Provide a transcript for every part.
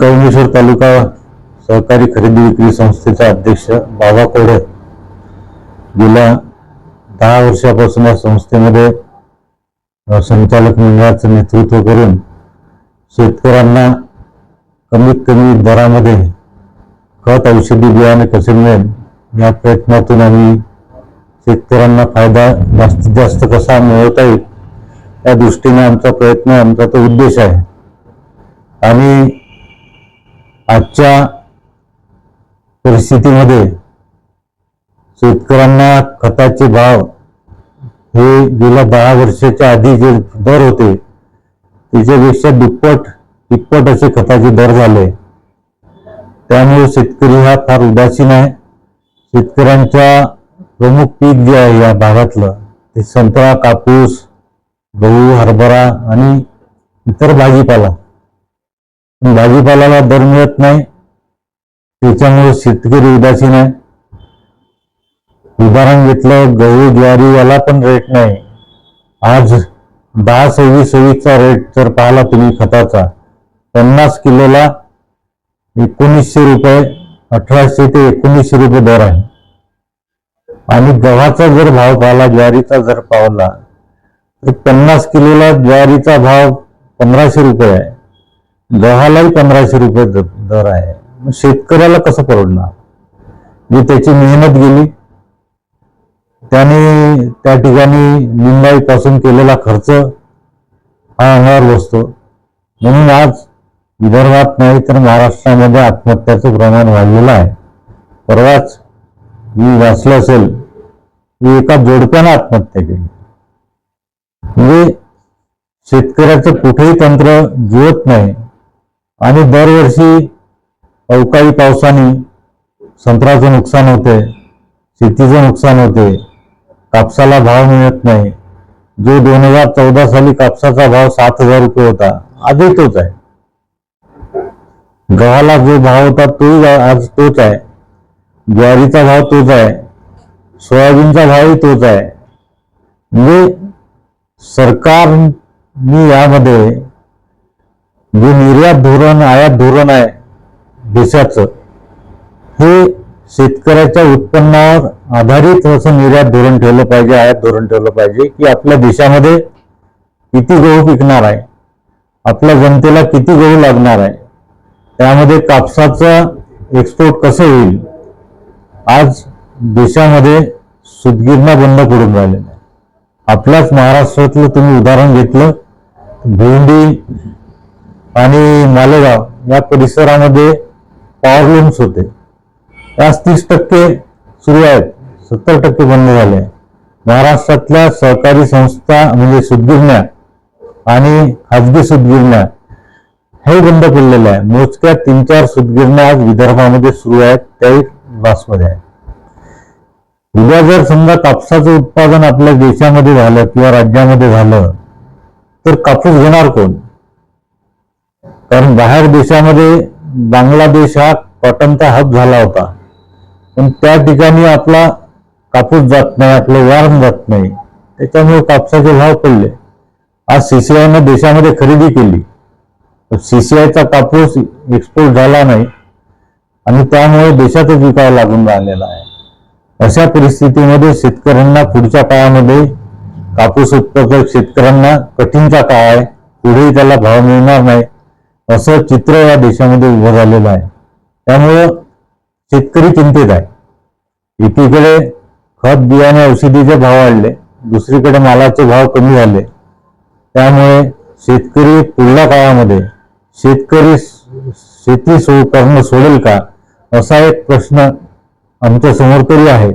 कळमेश्वर तालुका सहकारी खरेदी विक्री संस्थेचा अध्यक्ष बाबा कोडे गेल्या दहा वर्षापासून या संस्थेमध्ये संचालक मंडळाचं नेतृत्व करून शेतकऱ्यांना कमीत कमी दरामध्ये खत औषधी बियाणे कसे मिळेल या प्रयत्नातून आम्ही शेतकऱ्यांना फायदा जास्तीत जास्त कसा मिळवता येईल या दृष्टीने आमचा प्रयत्न आमचा तो उद्देश आहे. आणि आजच्या परिस्थितीमध्ये शेतकऱ्यांना खताचे भाव हे गेल्या दहा वर्षाच्या आधी जे दर होते त्याच्यापेक्षा दुप्पट तिप्पट असे खताचे दर झाले. त्यामुळे शेतकरी हा फार उदासीन आहे. शेतकऱ्यांच्या प्रमुख पीक जे आहे या भागातलं ते संत्रा कापूस गहू हरभरा आणि इतर भाजीपाला. भाजीपाल्याला दर मिळत नाही. त्याच्यामुळे शेतकरी उदासीन आहे. उदाहरण घेतलं गहू ज्वारी याला पण रेट नाही. आज दहा सव्वीस सव्वीसचा रेट जर पाहिला तुम्ही खताचा पन्नास किलोला एकोणीसशे रुपये अठराशे ते एकोणीसशे रुपये दर आहे. आणि गव्हाचा जर भाव पाहिला ज्वारीचा जर पावला तर पन्नास किलोला ज्वारीचा भाव पंधराशे रुपये आहे. गव्हालाही पंधराशे रुपये दर आहे. मग शेतकऱ्याला कसं परवडणार? जी त्याची मेहनत गेली त्याने त्या ठिकाणी मुंबईपासून केलेला खर्च हा अंगावर बसतो. म्हणून आज विदर्भात नाही तर महाराष्ट्रामध्ये आत्महत्याचं प्रमाण वाढलेलं आहे. परवाच मी वाचलं असेल की एका जोडप्यानं आत्महत्या केली. म्हणजे शेतकऱ्याचं कुठेही तंत्र जुळत नाही. आणि दरवर्षी अवकाळी पावसाने संत्र्याचं नुकसान होते शेतीचं नुकसान होते कापसाला भाव मिळत नाही. जो दोन हजार चौदा साली कापसाचा भाव सात हजार रुपये होता आजही तोच आहे. गव्हाला जो भाव होता तोही आज तोच आहे. ज्वारीचा भाव तोच आहे. सोयाबीनचा भावही तोच आहे. म्हणजे सरकारने यामध्ये जे निर्यात धोरण आयात धोरण आहे देशाचं हे शेतकऱ्याच्या उत्पन्नावर आधारित असं निर्यात धोरण ठेवलं पाहिजे आयात धोरण ठेवलं पाहिजे की आपल्या देशामध्ये किती गहू पिकणार आहे आपल्या जनतेला किती गहू लागणार आहे त्यामध्ये कापसाचं एक्सपोर्ट कसं होईल? आज देशामध्ये सुदगिरणा बंद पडून राहिलेल्या आहे आपल्याच महाराष्ट्रातलं तुम्ही उदाहरण घेतलं भेंडी आणि मालेगाव या परिसरामध्ये पॉवर लूम्स होते. आज तीस टक्के सुरू आहेत. सत्तर टक्के बंद झाले. महाराष्ट्रातल्या सहकारी संस्था म्हणजे सुदगिरण्या आणि खाजगी सुदगिरण्या हे बंद पडलेलं आहे. मोजक्या तीन चार सुदगिरण्या आज विदर्भामध्ये सुरू आहेत. त्याही बासमध्ये आहे उद्या जर समजा कापसाचं उत्पादन आपल्या देशामध्ये झालं किंवा राज्यामध्ये झालं तर कापूस घेणार कोण? कारण बाहेर देशामध्ये बांगलादेश हा कॉटनचा हब झाला होता. पण त्या ठिकाणी आपला कापूस जात नाही आपलं वारण जात नाही. त्याच्यामुळे कापसाचे भाव पडले. आज सीसीआयनं देशामध्ये खरेदी केली. सीसीआयचा कापूस एक्सपोर्ट झाला नाही आणि त्यामुळे देशातच विकायला लागून राहिलेला आहे. अशा परिस्थितीमध्ये शेतकऱ्यांना पुढच्या काळामध्ये कापूस उत्पादक शेतकऱ्यांना कठीणचा काळ आहे. पुढेही त्याला भाव मिळणार नाही. असं चित्र या देशामध्ये उभं झालेलं आहे. त्यामुळं शेतकरी चिंतेत आहे. एकीकडे खत बियाणे औषधीचे भाव वाढले दुसरीकडे मालाचे भाव कमी झाले. त्यामुळे शेतकरी पुढल्या काळामध्ये शेतकरी शेती सो करणं सोडेल का असा एक प्रश्न आमच्यासमोर तरी आहे.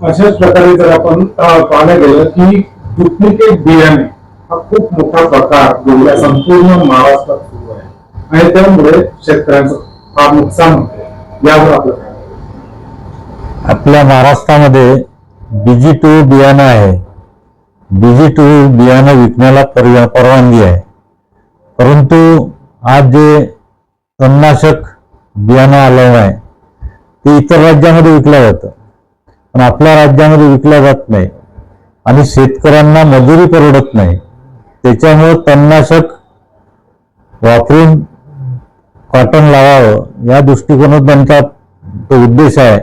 अशाच प्रकारे जर आपण पाहायला गेलं की डुप्लिकेट बियाणे हा खूप मोठा प्रकार गेल्या संपूर्ण महाराष्ट्रात सुरू आहे. आणि त्यामुळे शेतकऱ्यांचं फार नुकसान होते यावर आपलं काय? आपल्या महाराष्ट्रामध्ये बीजी टू बियाणं आहे. बीजी टू बियाणं विकण्याला परवा परवानगी आहे. परंतु आज जे तणनाशक बियाणं आलं आहे ते इतर राज्यामध्ये विकलं जातं. पण आपल्या राज्यामध्ये विकलं जात नाही. आणि शेतकऱ्यांना मजुरी परवडत नाही. त्याच्यामुळे तणनाशक वापरून कॉटन लावावं. या दृष्टिकोनात त्यांचा तो उद्देश आहे.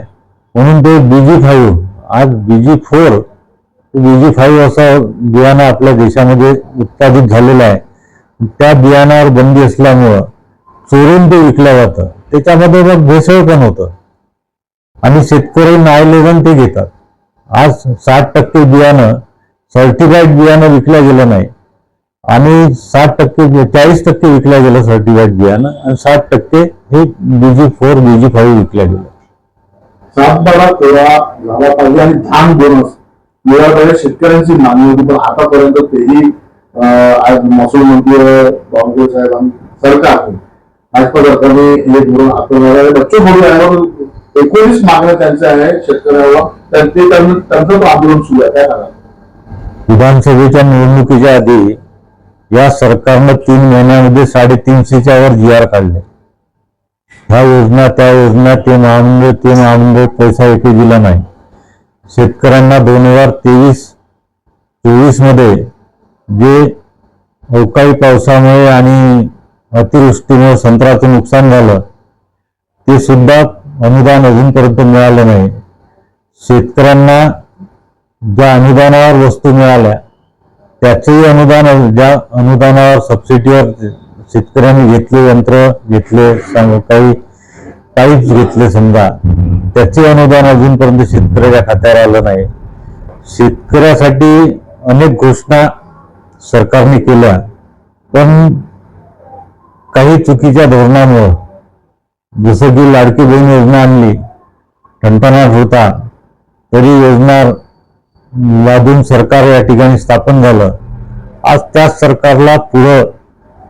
म्हणून ते बीजी फाईव्ह आज B G four B G five असं बियाणं आपल्या देशामध्ये उत्पादित झालेलं आहे. त्या बियाणावर बंदी असल्यामुळं चोरून ते विकलं जातं. त्याच्यामध्ये मग भेसळ पण होतं. आणि शेतकरी नायलेवन ते घेतात. आज साठ टक्के बियाणं सर्टिफाईड बियाणं विकलं गेलं नाही. आणि साठ टक्के चाळीस टक्के विकलं गेलं सर्टिफाईड बियाणं आणि साठ टक्के हे बीजी फोर बीजी फाईव्ह विकलं गेलं. सातबारा तेव्हा झाला पाहिजे आणि धान बोनस मिळाला शेतकऱ्यांची मागणी होती पण आतापर्यंत तेही आज महसूल मंत्री बाबू साहेब सरकार भाजपा सरकारने हे धोरण आपल्याला बच्चू कडू यांवर एकोणीस मागण्या त्यांच्या आहे शेतकऱ्यावर. ते त्यांचं आंदोलन सुरू आहे काय सांगा विधानसभेच्या निवडणुकीच्या आधी या सरकारनं तीन महिन्यामध्ये साडेतीनशेच्या वर जी आर काढले. ह्या योजना त्या योजना ते महामंडळ ते महामंडळ पैसा एकही दिला नाही. शेतकऱ्यांना दोन हजार तेवीस चोवीसमध्ये जे अवकाळी पावसामुळे आणि अतिवृष्टीमुळे संत्र्याचं नुकसान झालं ते सुद्धा अनुदान अजूनपर्यंत मिळालं नाही. शेतकऱ्यांना ज्या अनुदानावर वस्तू मिळाल्या त्याचंही अनुदान ज्या अनुदानावर सबसिडीवर शेतकऱ्यांनी घेतले यंत्र घेतले काही काहीच घेतले समजा त्याचे अनुदान अजूनपर्यंत शेतकऱ्याच्या खात्यावर आलं नाही. शेतकऱ्यासाठी अनेक घोषणा सरकारने केल्या. पण काही चुकीच्या धोरणामुळं जसं की लाडकी बहीण योजना आणली ठणठणाट होता तरी योजना लादून सरकार या ठिकाणी स्थापन झालं. आज त्याच सरकारला पुढं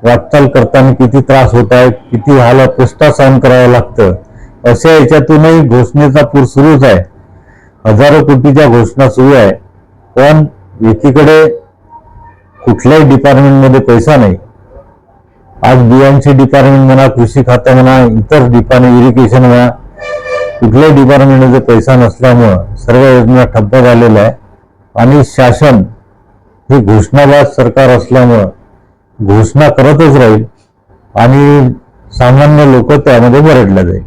वाटचाल करताना किती त्रास होत आहे किती हाल पुष्टा सहन करावं लागतं अशा याच्यातूनही घोषणेचा पूर सुरूच आहे. हजारो कोटीच्या घोषणा सुरू आहे पण एकीकडे कुठल्याही डिपार्टमेंटमध्ये पैसा नाही. आज बियांचे डिपार्टमेंट म्हणा कृषी खातं म्हणा इतर डिपार्टमेंट इरिगेशन म्हणा कुठल्याही डिपार्टमेंटमध्ये पैसा नसल्यामुळं सर्व योजना ठप्प झालेल्या आहे आणि शासन हे घोषणाबाज सरकार असल्यामुळं घोषणा करतच राहील आणि सामान्य लोक त्यामध्ये बरडल्या जाईल.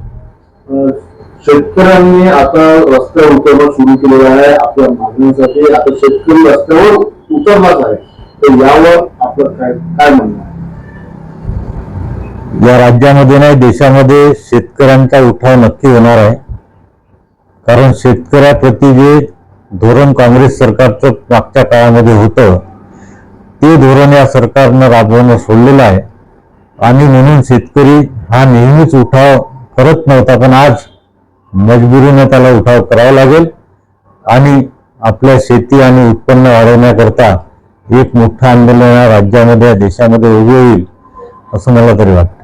शेतकऱ्यांनी आता रस्त्यावर उतरणं सुरू केलेलं आहे आपल्या मागणीसाठी. आता शेतकरी रस्त्यावर उतरलाच आहे. तर यावर आपलं काय काय म्हणणं या राज्यामध्ये नाही देशामध्ये शेतकऱ्यांचा उठाव नक्की होणार आहे. कारण शेतकऱ्याप्रती जे धोरण काँग्रेस सरकारचं मागच्या काळामध्ये होतं. ते धोरण या सरकारनं राबवणं सोडलेलं आहे. आणि म्हणून शेतकरी हा नेहमीच उठाव करत नव्हता पण आज मजबुरीनं त्याला उठाव करावा लागेल. आणि आपल्या शेती आणि उत्पन्न वाढवण्याकरता एक मोठं आंदोलन या राज्यामध्ये या देशामध्ये उभे होईल असं मला तरी वाटतं.